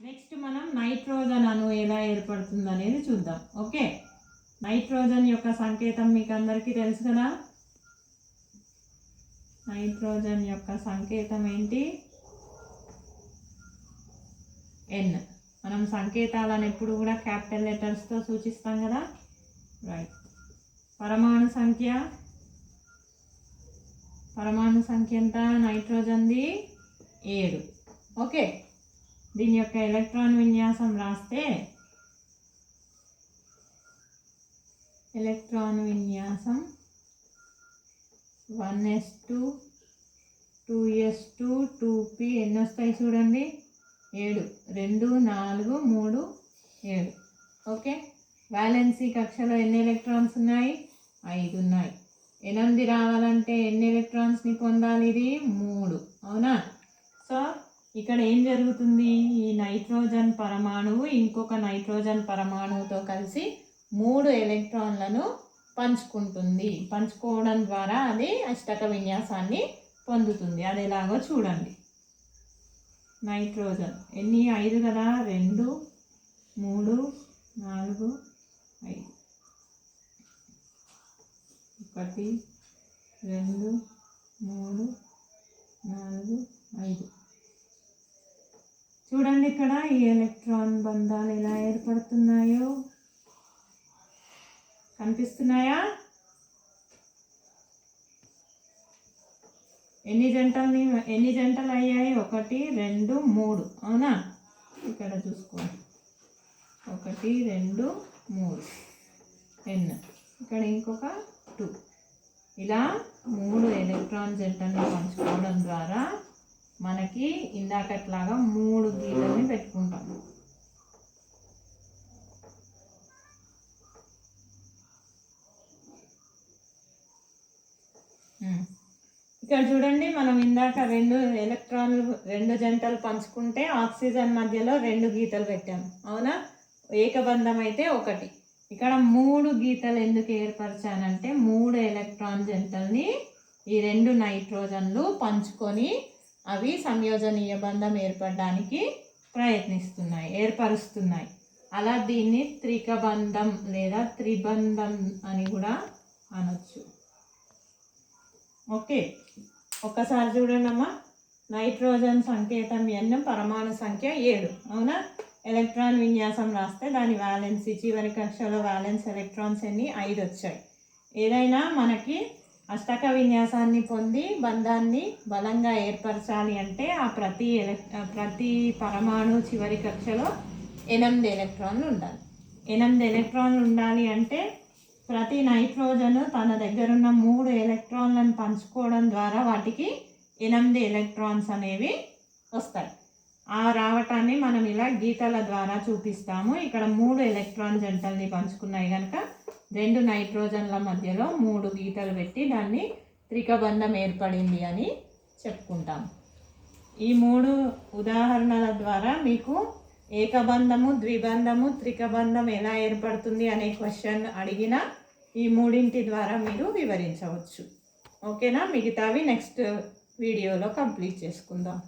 Next మనం nitrogen అణు ఎలా ఏర్పడుతుంది అనేది చూద్దాం. ఓకే నైట్రోజన్ యొక్క సంకేతం మీకు అందరికీ తెలుసు కదా? నైట్రోజన్ యొక్క సంకేతం ఏంటి? ఎన్ మనం సంకేతాలను ఎప్పుడు కూడా క్యాపిటల్ లెటర్స్తో సూచిస్తాం కదా? రైట్ పరమాణు సంఖ్య? పరమాణు సంఖ్య ఎంత? నైట్రోజన్ది ఏడు. ఓకే దీని యొక్క ఎలక్ట్రాన్ విన్యాసం రాస్తే ఎలక్ట్రాన్ విన్యాసం one S two two S two two P ఎన్ని వస్తాయి చూడండి? ఏడు. రెండు నాలుగు మూడు ఏడు. ఓకే? వ్యాలెన్సీ కక్షలో ఎన్ని ఎలక్ట్రాన్స్ ఉన్నాయి? ఐదు ఉన్నాయి. ఎనిమిది రావాలంటే ఎన్ని ఎలక్ట్రాన్స్ని పొందాలి ఇది? మూడు. అవునా? సో ఇక్కడ ఏం జరుగుతుంది? ఈ నైట్రోజన్ పరమాణువు ఇంకొక నైట్రోజన్ పరమాణువుతో కలిసి మూడు ఎలక్ట్రాన్లను పంచుకుంటుంది. పంచుకోవడం ద్వారా అది అష్టక విన్యాసాన్ని పొందుతుంది. అది ఎలాగో చూడండి. నైట్రోజన్. ఎన్ని? ఐదు కదా? రెండు మూడు నాలుగు ఐదు. ఒకటి రెండు మూడు నాలుగు ఐదు చూడండి ఇక్కడ ఈ ఎలక్ట్రాన్ బంధాలు ఎలా ఏర్పడుతున్నాయో. కనిపిస్తున్నాయా? ఎన్ని జంటల్ని ఎన్ని జంటలు అయ్యాయి? ఒకటి రెండు మూడు. అవునా? ఇక్కడ చూసుకోండి. ఒకటి రెండు మూడు. ఎన్. ఇక్కడ ఇంకొక టూ. ఇలా మూడు ఎలక్ట్రాన్ జంటల్ని పంచుకోవడం ద్వారా మనకి ఇందాకట్లాగా మూడు గీతల్ని పెట్టుకుంటాం. ఇక్కడ చూడండి మనం ఇందాక రెండు ఎలక్ట్రాన్లు రెండు జంటలు పంచుకుంటే ఆక్సిజన్ మధ్యలో రెండు గీతలు పెట్టాము అవునా? ఏకబంధం అయితే ఒకటి. ఇక్కడ మూడు గీతలు ఎందుకు ఏర్పరిచానంటే మూడు ఎలక్ట్రాన్ జంటల్ని ఈ రెండు నైట్రోజన్లు పంచుకొని అవి సంయోజనీయ బంధం ఏర్పడడానికి ప్రయత్నిస్తున్నాయి ఏర్పరుస్తున్నాయి. అలా దీన్ని త్రికబంధం లేదా త్రిబంధం అని కూడా అనొచ్చు. ఓకే ఒక్కసారి చూడండి అమ్మా నైట్రోజన్ సంకేతం ఎన్ పరమాణు సంఖ్య ఏడు. అవునా? ఎలక్ట్రాన్ విన్యాసం రాస్తే దాని వ్యాలెన్సీ చివరి కక్షలో వ్యాలెన్స్ ఎలక్ట్రాన్స్ ఎన్ని? ఐదు వచ్చాయి. ఏదైనా మనకి అష్టక విన్యాసాన్ని పొంది బంధాన్ని బలంగా ఏర్పరచాలి అంటే ఆ ప్రతి ఎలక్ ప్రతి పరమాణు చివరి కక్షలో ఎనిమిది ఎలక్ట్రాన్లు ఉండాలి. ఎనిమిది ఎలక్ట్రాన్లు ఉండాలి అంటే ప్రతి నైట్రోజన్ తన దగ్గరున్న మూడు ఎలక్ట్రాన్లను పంచుకోవడం ద్వారా వాటికి ఎనిమిది ఎలక్ట్రాన్స్ అనేవి వస్తాయి. ఆ రావటాన్ని మనం ఇలా గీతల ద్వారా చూపిస్తాము. ఇక్కడ మూడు ఎలక్ట్రాన్ జంటల్ని పంచుకున్నాయి కనుక రెండు నైట్రోజన్ల మధ్యలో మూడు గీతలు పెట్టి దాన్ని త్రికబంధం ఏర్పడింది అని చెప్పుకుంటాం. ఈ మూడు ఉదాహరణల ద్వారా మీకు ఏకబంధము ద్విబంధము త్రికబంధం ఎలా ఏర్పడుతుంది అనే క్వశ్చన్ అడిగిన ఈ మూడింటి ద్వారా మీరు వివరించవచ్చు. ఓకేనా? మిగతావి నెక్స్ట్ వీడియోలో కంప్లీట్ చేసుకుందాం.